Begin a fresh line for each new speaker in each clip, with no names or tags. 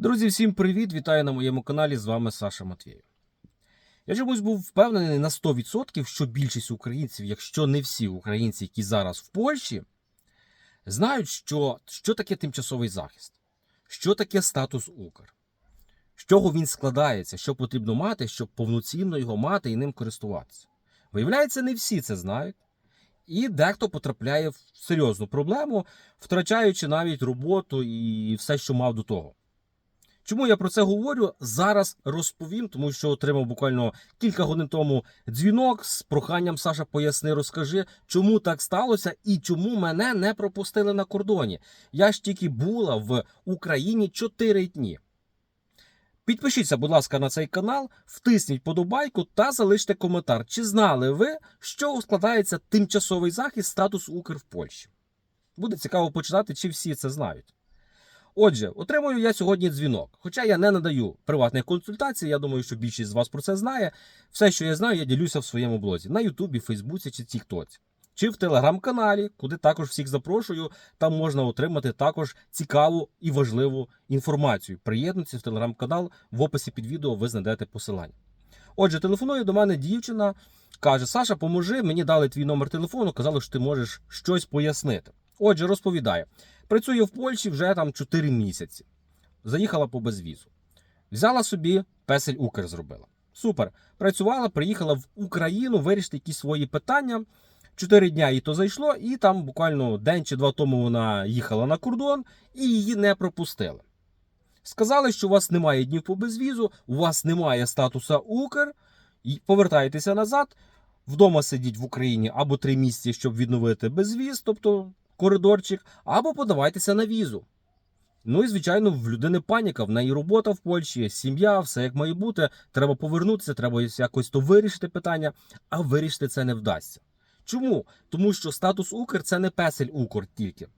Друзі, всім привіт! Вітаю на моєму каналі. З вами Саша Матвєєв. Я чомусь був впевнений на 100%, що більшість українців, якщо не всі українці, які зараз в Польщі, знають, що, що таке тимчасовий захист, що таке статус Укр, з чого він складається, що потрібно мати, щоб повноцінно його мати і ним користуватися. Виявляється, не всі це знають. І дехто потрапляє в серйозну проблему, втрачаючи навіть роботу і все, що мав до того. Чому я про це говорю? Зараз розповім, тому що отримав буквально кілька годин тому дзвінок з проханням Саша поясни, розкажи, чому так сталося і чому мене не пропустили на кордоні. Я ж тільки була в Україні 4 дні. Підпишіться, будь ласка, на цей канал, втисніть подобайку та залиште коментар. Чи знали ви, що складається тимчасовий захист статус Укр в Польщі? Буде цікаво почитати, чи всі це знають. Отже, отримую я сьогодні дзвінок. Хоча я не надаю приватних консультацій, я думаю, що більшість з вас про це знає. Все, що я знаю, я ділюся в своєму блозі на Ютубі, Фейсбуці чи Тіктоці. Чи в телеграм-каналі, куди також всіх запрошую, там можна отримати також цікаву і важливу інформацію. Приєднуйтесь в телеграм-канал, в описі під відео ви знайдете посилання. Отже, телефонує до мене дівчина, каже: Саша, поможи, мені дали твій номер телефону, казали, що ти можеш щось пояснити. Отже, розповідає. Працює в Польщі вже там 4 місяці. Заїхала по безвізу. Взяла собі песель Укр зробила. Супер. Працювала, приїхала в Україну вирішити якісь свої питання. Чотири дня їй то зайшло, і там буквально день чи два тому вона їхала на кордон і її не пропустили. Сказали, що у вас немає днів по безвізу, у вас немає статуса Укр, і повертайтеся назад. Вдома сидіть в Україні або три місяці, щоб відновити безвіз, тобто коридорчик, або подавайтеся на візу. Ну і звичайно, в людини паніка, в неї робота в Польщі, сім'я, все як має бути. Треба повернутися, треба якось то вирішити питання, а вирішити це не вдасться. Чому? Тому що статус Укр це не песель Укр тільки.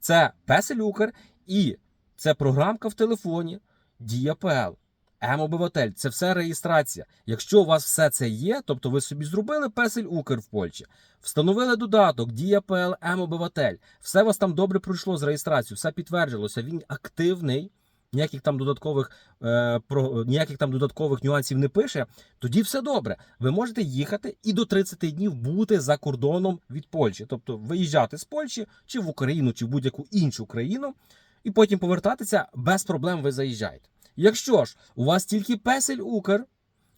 Це песель Укр і це програмка в телефоні, Дія ПЛ, М-обиватель. Це все реєстрація. Якщо у вас все це є, тобто ви собі зробили песель Укр в Польщі, встановили додаток Дія ПЛ, М-обиватель, все у вас там добре пройшло з реєстрацією, все підтвердилося, він активний. Ніяких там додаткових е, про ніяких там додаткових нюансів не пише. Тоді все добре. Ви можете їхати і до 30 днів бути за кордоном від Польщі, тобто виїжджати з Польщі чи в Україну, чи в будь-яку іншу країну, і потім повертатися без проблем. Ви заїжджаєте. Якщо ж у вас тільки песель Укр,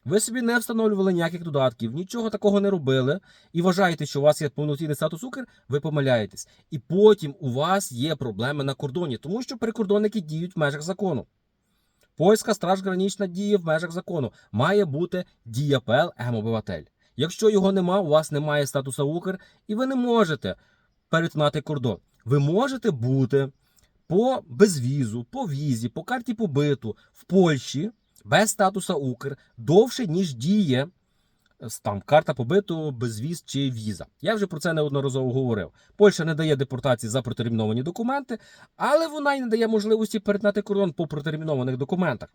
ви собі не встановлювали ніяких додатків, нічого такого не робили, і вважаєте, що у вас є повноцінний статус Укр, ви помиляєтесь. І потім у вас є проблеми на кордоні, тому що прикордонники діють в межах закону. Польська страж гранічна діє в межах закону. Має бути дія ПЛ М-обиватель. Якщо його нема, у вас немає статуса Укр, і ви не можете перетинати кордон. Ви можете бути по безвізу, по візі, по карті побиту в Польщі без статуса Укр довше, ніж діє е, там карта побиту, безвіз чи віза. Я вже про це неодноразово говорив. Польща не дає депортації за протерміновані документи, але вона й не дає можливості перетнати кордон по протермінованих документах.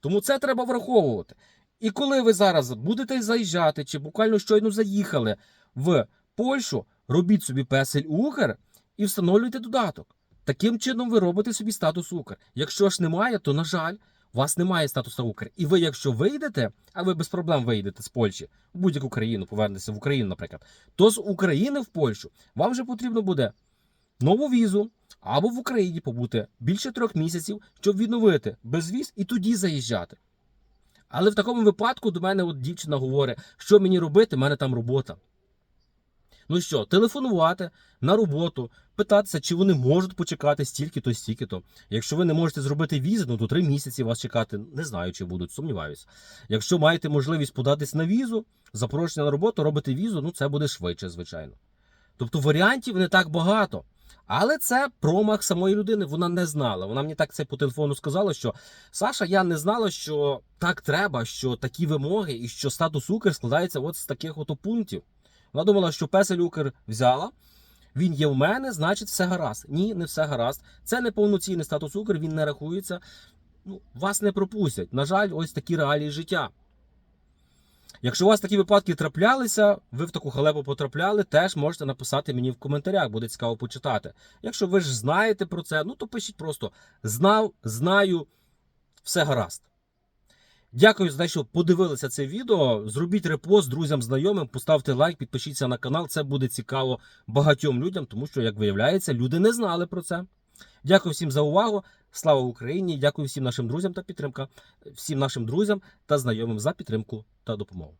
Тому це треба враховувати. І коли ви зараз будете заїжджати чи буквально щойно заїхали в Польщу, робіть собі песель Укр і встановлюйте додаток. Таким чином ви робите собі статус Укр. Якщо ж немає, то на жаль, у вас немає статусу Укр. І ви, якщо вийдете, а ви без проблем вийдете з Польщі в будь-яку країну, повернетеся в Україну, наприклад, то з України в Польщу вам вже потрібно буде нову візу або в Україні побути більше трьох місяців, щоб відновити безвіз і тоді заїжджати. Але в такому випадку до мене от дівчина говорить, що мені робити, в мене там робота. Ну що, телефонувати на роботу, питатися, чи вони можуть почекати стільки-то, стільки-то. Якщо ви не можете зробити візи, ну то три місяці вас чекати. Не знаю, чи будуть, сумніваюся. Якщо маєте можливість податись на візу, запрошення на роботу, робити візу, ну це буде швидше, звичайно. Тобто варіантів не так багато. Але це промах самої людини, вона не знала. Вона мені так це по телефону сказала, що Саша, я не знала, що так треба, що такі вимоги і що статус Укр складається от з таких от пунктів. Вона думала, що песель Укр взяла, він є в мене, значить все гаразд. Ні, не все гаразд. Це не повноцінний статус Укр, він не рахується. Ну, Вас не пропустять. На жаль, ось такі реалії життя. Якщо у вас такі випадки траплялися, ви в таку халепу потрапляли, теж можете написати мені в коментарях, буде цікаво почитати. Якщо ви ж знаєте про це, ну то пишіть просто знав, знаю, все гаразд. Дякую за те, що подивилися це відео. Зробіть репост друзям, знайомим, поставте лайк, підпишіться на канал. Це буде цікаво багатьом людям, тому що, як виявляється, люди не знали про це. Дякую всім за увагу. Слава Україні! Дякую всім нашим друзям та підтримка, всім нашим друзям та знайомим за підтримку та допомогу.